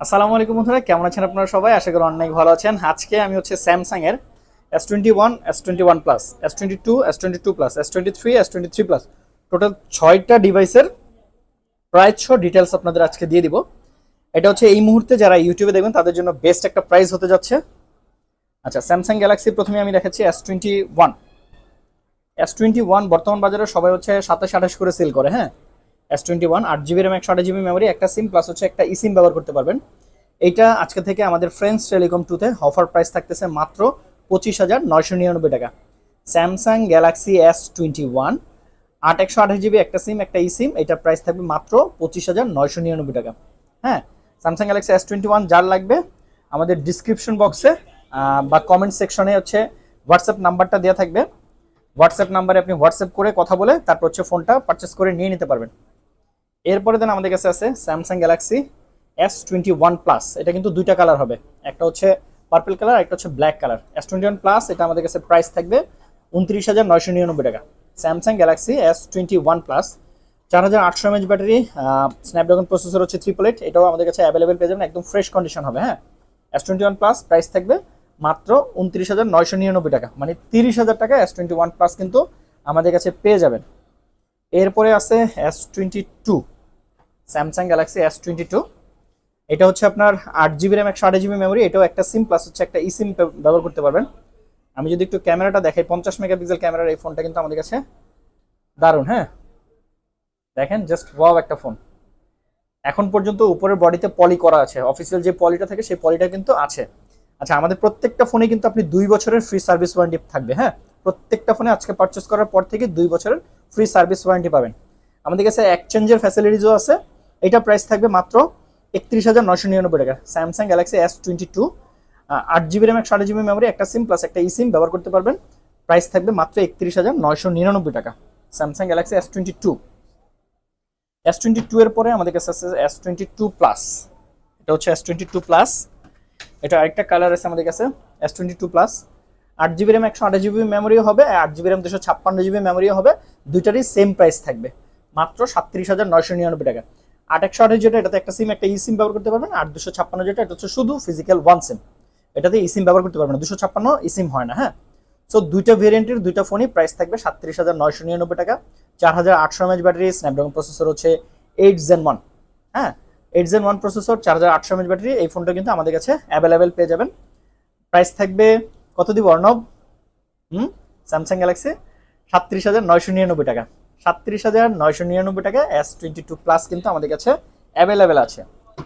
আসসালামু আলাইকুম বন্ধুরা, কেমন আছেন আপনারা সবাই? আশা করি অনেক ভালো আছেন। আজকে আমি হচ্ছে স্যামসাং এর S twenty one S twenty one plus S twenty two S twenty two plus S twenty three S twenty three plus total ছয়টা ডিভাইসের প্রাইস সহ ডিটেলস আপনাদের আজকে দিয়ে দিব। এটা হচ্ছে এই মুহূর্তে যারা ইউটিউবে দেখবেন, তাদের জন্য বেস্ট একটা প্রাইস হতে যাচ্ছে। আচ্ছা স্যামসাং গ্যালাক্সি প্রথমে আমি দেখাচ্ছি S twenty one S twenty one বর্তমান বাজারে সবাই হচ্ছে সাতাশ আঠাশ করে সেল করে হ্যাঁ? এস টোয়েন্টি ওয়ান আট জিবি র্যাম একশো আঠাশ জিবি মেমোরি একটা সিম প্লাস হচ্ছে একটা ই সিম ব্যবহার করতে পারবেন। এইটা আজকে থেকে আমাদের ফ্রেন্ডস টেলিকম টুতে অফার প্রাইস থাকতেছে মাত্র পঁচিশ হাজার নয়শো নিরানব্বই টাকা। Samsung Galaxy S twenty one আট, একশো আঠাশ জিবি একটা সিম একটা ই সিম এটার প্রাইস থাকবে মাত্র পঁচিশ হাজার নয়শো নিরানব্বই টাকা। হ্যাঁ Samsung Galaxy S twenty one যার লাগবে, আমাদের ডিসক্রিপশন বক্সে বা কমেন্ট সেকশনে হচ্ছে হোয়াটসঅ্যাপ নাম্বারটা দেওয়া থাকবে। হোয়াটসঅ্যাপ নাম্বারে আপনি হোয়াটসঅ্যাপ করে কথা বলে তারপর হচ্ছে ফোনটা পারচেস করে নিয়ে নিতে পারবেন। এরপরে দেন আমাদের কাছে আছে Samsung Galaxy S twenty one plus এটা কিন্তু দুইটা কালার হবে। একটা হচ্ছে পার্পল কালার একটা হচ্ছে black colour S twenty one plus এটা আমাদের কাছে প্রাইস থাকবে উনত্রিশ হাজার নয়শো নিরানব্বই টাকা। Samsung Galaxy S twenty one plus চার হাজার আটশো এমএচ ব্যাটারি স্ন্যাপড্রাগন প্রসেসর হচ্ছে ট্রিপল এইট এটাও আমাদের কাছে অ্যাভেলেবেল পেয়ে যাবেন, একদম ফ্রেশ কন্ডিশন হবে হ্যাঁ? S twenty one plus price থাকবে মাত্র উনত্রিশ হাজার নয়শো নিরানব্বই টাকা। মানে তিরিশ হাজার টাকা এস টোয়েন্টি ওয়ান প্লাস কিন্তু আমাদের কাছে পেয়ে যাবেন। এরপরে আছে S twenty two Samsung Galaxy S twenty two এটা হচ্ছে আপনার আট জিবি র্যাম একশো আট জিবি মেমোরি এটাও একটা সিম প্লাস হচ্ছে একটা ই সিম ব্যবহার করতে পারবেন। আমি যদি একটু ক্যামেরাটা দেখাই, পঞ্চাশ মেগাপিক্সেল ক্যামেরার এই ফোনটা কিন্তু আমাদের কাছে দারুণ হ্যাঁ? দেখেন জাস্ট ওয়াও একটা ফোন এখন পর্যন্ত উপরের বডিতে পলি করা আছে। অফিসিয়াল যে পলিটা থাকে, সেই পলিটা কিন্তু আছে। আচ্ছা আমাদের প্রত্যেকটা ফোনে কিন্তু আপনি দুই বছরের ফ্রি সার্ভিস ওয়ারেন্টি থাকবে হ্যাঁ? প্রত্যেকটা ফোনে আজকে পারচেস করার পর থেকে দুই বছরের ফ্রি সার্ভিস ওয়ারেন্টি পাবেন। আমাদের কাছে এক্সচেঞ্জের ফ্যাসিলিটিসও আছে। এটা প্রাইস থাকবে মাত্র একত্রিশ হাজার নয়শো নিরানব্বই টাকা। Samsung Galaxy S twenty two আট জিবি র্যাম একশো আট জিবি মেমোরি একটা সিম প্লাস একটা ই সিম ব্যবহার করতে পারবেন। প্রাইস থাকবে মাত্র একত্রিশ হাজার নয়শো নিরানব্বই টাকা। Samsung Galaxy S twenty two S twenty two এর পরে আমাদের কাছে আছে এস টোয়েন্টি টু প্লাস এটা হচ্ছে এস টোয়েন্টি টু প্লাস এটা আরেকটা কালার আছে আমাদের কাছে এস টোয়েন্টি টু প্লাস আট জিবি র্যাম একশো আঠাশ জিবি মেমোরিও হবে আট জিবি র্যাম দুশো ছাপ্পান্ন জিবি মেমোরিও হবে। দুইটারই সেম প্রাইস থাকবে। মাত্র সাতত্রিশ হাজার নয়শো নিরানব্বই টাকা। আট একশো আঠাশ যেটা, এটাতে একটা সিম একটা ই সিম ব্যবহার করতে পারবেন, আর দুশো ছাপ্পান্ন যেটা, এটা হচ্ছে শুধু ফিজিক্যাল ওয়ান সিম এটাতে ই সিম ব্যবহার করতে পারবেন দুশো ছাপ্পান্ন ই সিম হয় না হ্যাঁ? সো দুইটা ভেরিয়েন্টের দুইটা ফোনই প্রাইস থাকবে সাতত্রিশ হাজার নয়শো নিরানব্বই টাকা। চার হাজার আটশো এমএচ ব্যাটারি স্ন্যাপড্রাগন প্রসেসর হচ্ছে এইট জেন ওয়ান হ্যাঁ? এইট জেন ওয়ান প্রসেসর চার হাজার আটশো এমএচ ব্যাটারি এই ফোনটা কিন্তু আমাদের কাছে অ্যাভেলেবেল পেয়ে যাবেন। প্রাইস থাকবে, কত দিব অর্ণব? হুম? স্যামসাং গ্যালাক্সি সাতত্রিশ হাজার নয়শো নিরানব্বই টাকা। সাতত্রিশ হাজার নয়শো নিরানব্বই টাকা এস টোয়েন্টি টু প্লাস কিন্তু আমাদের কাছে অ্যাভেলেবেল আছে।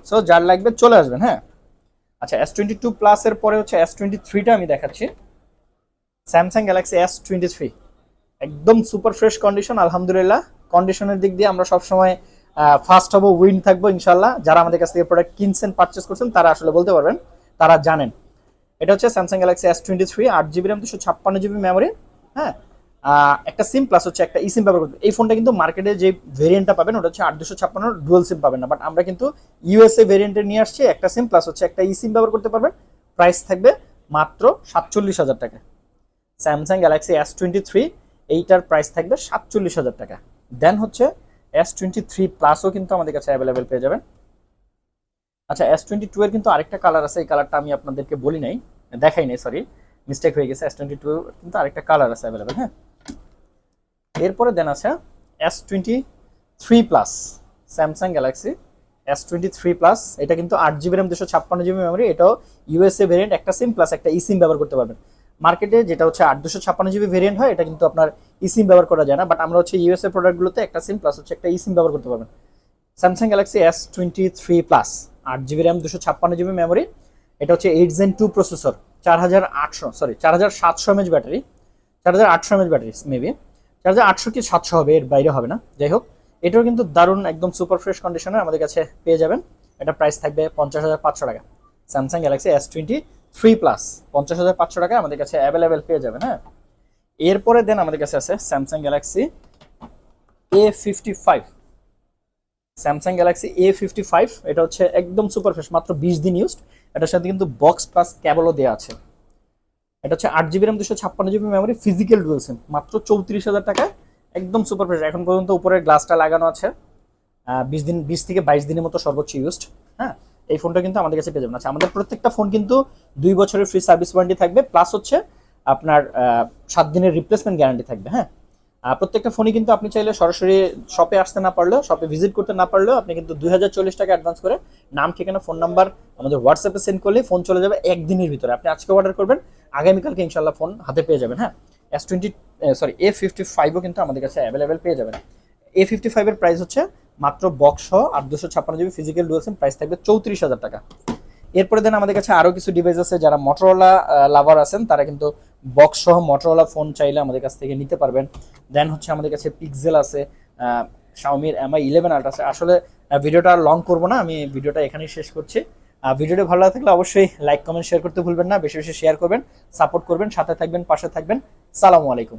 সো যার লাগবে চলে আসবেন হ্যাঁ? আচ্ছা এস টোয়েন্টি টু প্লাসের পরে হচ্ছে এস টোয়েন্টি থ্রিটা আমি দেখাচ্ছি। Samsung Galaxy S twenty three একদম সুপার ফ্রেশ কন্ডিশন আলহামদুলিল্লাহ। কন্ডিশনের দিক দিয়ে আমরা সবসময় ফার্স্ট হব উইন থাকব ইনশাল্লাহ যারা আমাদের কাছ থেকে প্রোডাক্ট কিনছেন পারচেস করছেন, তারা আসলে বলতে পারবেন, তারা জানেন। এটা হচ্ছে Samsung Galaxy S twenty three আট জিবি র্যাম দুশো ছাপ্পান্ন জিবি মেমোরি হ্যাঁ? একটা সিম প্লাস হচ্ছে একটা ই সিম ব্যবহার করতে এই ফোনটা কিন্তু মার্কেটে যে ভেরিয়েন্টটা পাবেন, ওটা হচ্ছে আট দুশো ছাপ্পান্ন ডুয়েল সিম পাবেন না। বাট আমরা কিন্তু ইউএসএ ভেরিয়েন্টে নিয়ে আসছি, একটা সিম প্লাস হচ্ছে একটা ই সিম ব্যবহার করতে পারবেন। প্রাইস থাকবে মাত্র সাতচল্লিশ হাজার টাকা। Samsung Galaxy S twenty three এইটার প্রাইস থাকবে সাতচল্লিশ হাজার টাকা। দেন হচ্ছে এস টোয়েন্টি থ্রি প্লাসও কিন্তু আমাদের কাছে অ্যাভেলেবেল পেয়ে যাবেন। আচ্ছা এস টোয়েন্টি টু এর কিন্তু আরেকটা কালার আছে, এই কালারটা আমি আপনাদেরকে বলি নাই, দেখাই নাই সরি মিস্টেক হয়ে গেছে। এস টোয়েন্টি টু কিন্তু আরেকটা কালার আছে অ্যাভেলেবেল হ্যাঁ? এরপরে দেন আছে S twenty three plus Samsung Galaxy S twenty three plus এটা কিন্তু আট জিবি র্যাম দুশো ছাপ্পান্ন জিবি মেমোরি এটাও ইউএসএ ভেরিয়েন্ট একটা সিম প্লাস একটা ইসিম ব্যবহার করতে পারবেন। মার্কেটে যেটা হচ্ছে আট, দুশো ছাপ্পান্ন জিবি ভেরিয়েন্ট হয়, এটা কিন্তু আপনার ইসিম ব্যবহার করা যায় না বাট আমরা হচ্ছে ইউএসএ প্রোডাক্টগুলোতে একটা সিম প্লাস হচ্ছে একটা ই সিম ব্যবহার করতে পারবেন। Samsung Galaxy S twenty three plus আট জিবি র্যাম দুশো ছাপ্পান্ন জিবি মেমোরি এটা হচ্ছে এইট জেন টু প্রসেসর চার হাজার আটশো সরি চার হাজার সাতশো এমএচ ব্যাটারি চার হাজার আটশো এমএচ ব্যাটারি মেবি চার হাজার আটশো কি সাতশো হবে, এর বাইরে হবে না। যাই হোক, এটাও কিন্তু দারুণ একদম সুপার ফ্রেশ কন্ডিশনে আমাদের কাছে পেয়ে যাবেন। এটা প্রাইস থাকবে পঞ্চাশ হাজার পাঁচশো টাকা। Samsung Galaxy S twenty three plus পঞ্চাশ হাজার পাঁচশো টাকা আমাদের কাছে অ্যাভেলেবেল পেয়ে যাবেন হ্যাঁ? এরপরে দেন আমাদের কাছে আছে Samsung Galaxy A fifty five Samsung Galaxy A fifty five এটা হচ্ছে একদম সুপার ফ্রেশ মাত্র বিশ দিন ইউজড এটার সাথে কিন্তু বক্স প্লাস ক্যাবলও দেওয়া আছে। এটা হচ্ছে আট জিবি র্যাম দুশো ছাপ্পান্ন GB memory physical dual SIM মাত্র চৌত্রিশ হাজার টাকায়, একদম সুপার ফ্রেশ এখন পর্যন্ত উপরের গ্লাসটা লাগানো আছে। বিশ দিন, বিশ থেকে বাইশ দিনের মতো সর্বোচ্চ ইউজড হ্যাঁ? এই ফোনটা কিন্তু আমাদের কাছে পেয়ে যাবেন। আচ্ছা আমাদের প্রত্যেকটা ফোন কিন্তু দুই বছরের ফ্রি সার্ভিস ওয়ারেন্টি থাকবে প্লাস হচ্ছে আপনার সাত দিনের রিপ্লেসমেন্ট গ্যারান্টি থাকবে হ্যাঁ? প্রত্যেকটা ফোনই কিন্তু আপনি চাইলে সরাসরি শপে আসতে না পারলেও শপে ভিজিট করতে না পারলেও আপনি কিন্তু দুই হাজার চল্লিশ টাকা অ্যাডভান্স করে নাম, ঠিকানা ফোন নাম্বার আমাদের হোয়াটসঅ্যাপে সেন্ড করলে ফোন চলে যাবে একদিনের ভিতরে। আপনি আজকে অর্ডার করবেন, আগামীকালকে ইনশাল্লাহ ফোন হাতে পেয়ে যাবেন হ্যাঁ? S twenty sorry A fifty ফাইভও কিন্তু আমাদের কাছে অ্যাভেলেবেল পেয়ে যাবেন। এ ফিফটি ফাইভের প্রাইস হচ্ছে মাত্র বক্স সহ আর দুশো ছাপ্পান্ন জিবি ফিজিক্যাল ডুয়েলসেন প্রাইস থাকবে চৌত্রিশ হাজার টাকা। এরপরে দেন আমাদের কাছে আরও কিছু ডিভাইস আছে, যারা মটোরোলা লাভার আছেন, তারা কিন্তু বক্স সহ মটোরোলা ফোন চাইলে আমাদের কাছ থেকে নিতে পারবেন। দেন হচ্ছে আমাদের কাছে পিক্সেল আছে শাওমির এমআই ইলেভেন আল্ট আছে। আসলে ভিডিওটা আর লং করব না, আমি ভিডিওটা এখানেই শেষ করছি। ভিডিওটা ভালো থাকলে অবশ্যই লাইক কমেন্ট শেয়ার করতে ভুলবেন না, বেশি বেশি শেয়ার করবেন সাপোর্ট করবেন, সাথে থাকবেন, পাশে থাকবেন। সালামু আলাইকুম।